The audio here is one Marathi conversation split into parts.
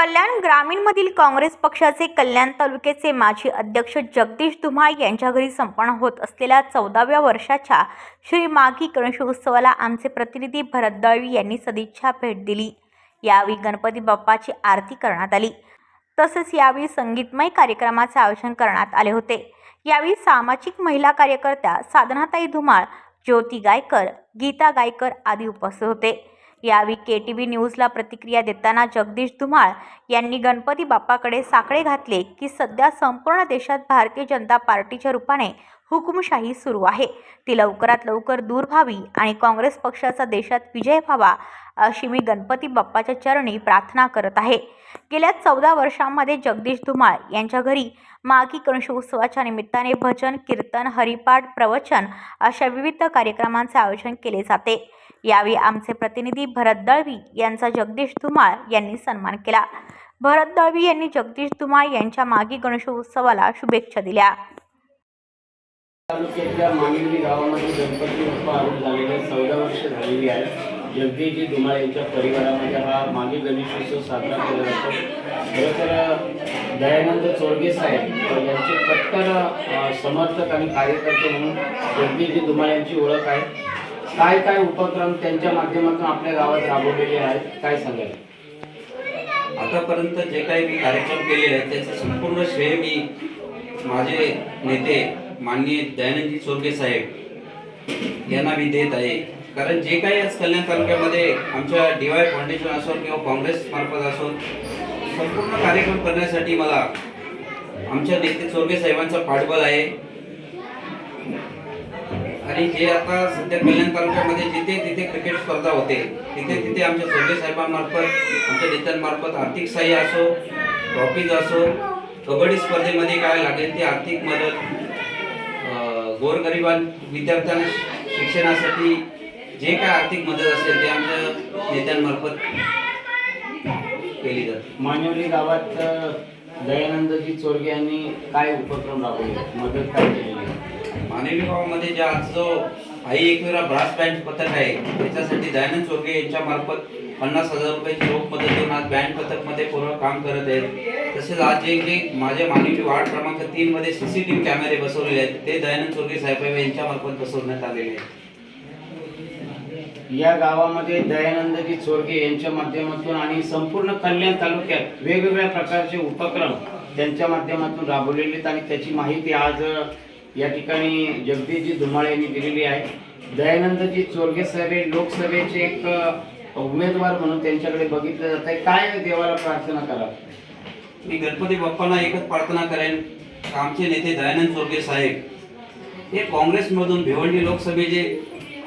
कल्याण ग्रामीणमधील काँग्रेस पक्षाचे कल्याण तालुक्याचे माजी अध्यक्ष जगदीश धुमाळ यांच्या घरी संपन्न होत असलेल्या चौदाव्या वर्षाच्या श्री माघी गणेशोत्सवाला आमचे प्रतिनिधी भरत दळवी यांनी सदिच्छा भेट दिली. यावेळी गणपती बाप्पाची आरती करण्यात आली. तसेच यावेळी संगीतमय कार्यक्रमाचे आयोजन करण्यात आले होते. यावेळी सामाजिक महिला कार्यकर्त्या साधनाताई धुमाळ ज्योती गायकर गीता गायकर आदी उपस्थित होते. यावेळी के टी व्ही न्यूजला प्रतिक्रिया देताना जगदीश धुमाळ यांनी गणपती बाप्पाकडे साकडे घातले की सध्या संपूर्ण देशात भारतीय जनता पार्टीच्या रूपाने हुकुमशाही सुरू आहे. ती लवकरात लवकर दूर व्हावी आणि काँग्रेस पक्षाचा देशात विजय व्हावा अशी मी गणपती बाप्पाच्या चरणी प्रार्थना करत आहे. गेल्या चौदा वर्षांमध्ये जगदीश धुमाळ यांच्या घरी माघी गणेशोत्सवाच्या निमित्ताने भजन कीर्तन हरिपाठ प्रवचन अशा विविध कार्यक्रमांचे आयोजन केले जाते. यावेळी आमचे प्रतिनिधी भरत दळवी यांचा जगदीश धुमाळ यांनी सन्मान केला. भरत दळवी यांनी जगदीश धुमाळ यांच्या मागी गणेशोत्सवाला शुभेच्छा दिल्या. तालुक्यातल्या मामिंडी गावामध्ये गणपती बाप्पा आरोप झालेले चौदा वर्ष झालेली आहे. जगदीशजी धुमाळ यांच्या परिवारामध्ये हा मागे गणेशोत्सव साजरा केला जातो. खरं तर दयानंद चोरगे साहेब यांचे कट्टर समर्थक आणि कार्यकर्ते म्हणून जगदीशजी धुमाळ यांची ओळख आहे. काय काय उपक्रम त्यांच्या माध्यमातून आपल्या गावात राबवलेले आहेत काय सांगाल? आतापर्यंत जे काही मी कार्यक्रम केलेले आहेत त्याचं संपूर्ण श्रेय मी माझे नेते माननीय दयानंदजी चोरगे साहेब यांना मी देत आहे. कारण जे काही आज कल्याण तालुक्यामध्ये आमच्या डी वाय फाउंडेशन असो किंवा काँग्रेस मार्फत असो संपूर्ण कार्यक्रम करण्यासाठी मला आमच्या नेते चोरगे साहेबांचा पाठबळ आहे. आणि जे आता सध्या कल्याण तालुक्यामध्ये जिथे तिथे क्रिकेट स्पर्धा होते तिथे तिथे आमच्या चोरगे साहेबांमार्फत आमच्या नेत्यांमार्फत आर्थिक सहाय्य असो ट्रॉफीज असो कबड्डी स्पर्धेमध्ये काय लागेल ती आर्थिक मदत गोरगरिबां विद्यार्थ्यांना शिक्षणासाठी जे काय आर्थिक मदत असेल ते आमच्या नेत्यांमार्फत केली जाते. मानवली गावात दयानंदजी चोरगे यांनी काय उपक्रम राबवले? मदत काय केलेली? मानवी भावामध्ये जे आज जो आई एकविरा ब्रास बँड पथक आहे त्याच्यासाठी दयानंद चोरगे यांच्या मार्फत पन्नास हजार रुपयाची रोख मदत देऊन आज बँड पथकमध्ये पूर्ण काम करत आहेत. तसेच आज जे जे माझ्या मानवी वार्ड क्रमांक तीन मध्ये सीसीटीव्ही कॅमेरे बसवलेले आहेत. ते दयानंद चोरगे साहेब यांच्या मार्फत बसवण्यात आलेले आहेत. या गावामध्ये दयानंदजी चोरगे यांच्या माध्यमातून आणि संपूर्ण कल्याण तालुक्यात वेगवेगळ्या प्रकारचे उपक्रम त्यांच्या माध्यमातून राबवलेले आहेत आणि त्याची माहिती आज या ठिकाणी जगदीशजी धुमाळ यांनी दिलेली आहे. दयानंदजी चोरगे साहेब हे लोकसभेचे एक उमेदवार म्हणून त्यांच्याकडे बघितलं जात आहे. काय देवाला प्रार्थना करा? मी गणपती बाप्पांना एकच प्रार्थना करेन. आमचे नेते दयानंद चोरगे साहेब हे काँग्रेसमधून भिवंडी लोकसभेचे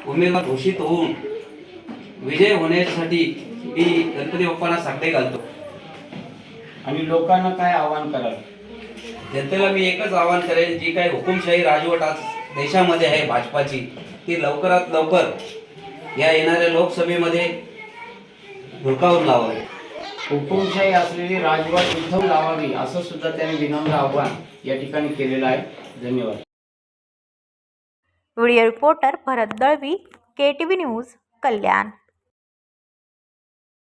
उमेदवार घोषित होऊन विजय होण्यासाठी मी गणपती बाप्पांना साकडे घालतो. आणि लोकांना काय आवाहन कराल? जनतेला मी एकच आवाहन करेन जी काही हुकुमशाही राजवट आज देशामध्ये आहे भाजपाची ती लवकरात लवकर या येणाऱ्या लोकसभेमध्ये धुडकावून लावावी. हुकुमशाही असलेली राजवट उद्धव लावावी असं सुद्धा त्यांनी विनम्र आव्हान या ठिकाणी केलेलं आहे. धन्यवाद. Video reporter Bharat Dalvi K T V news Kalyan.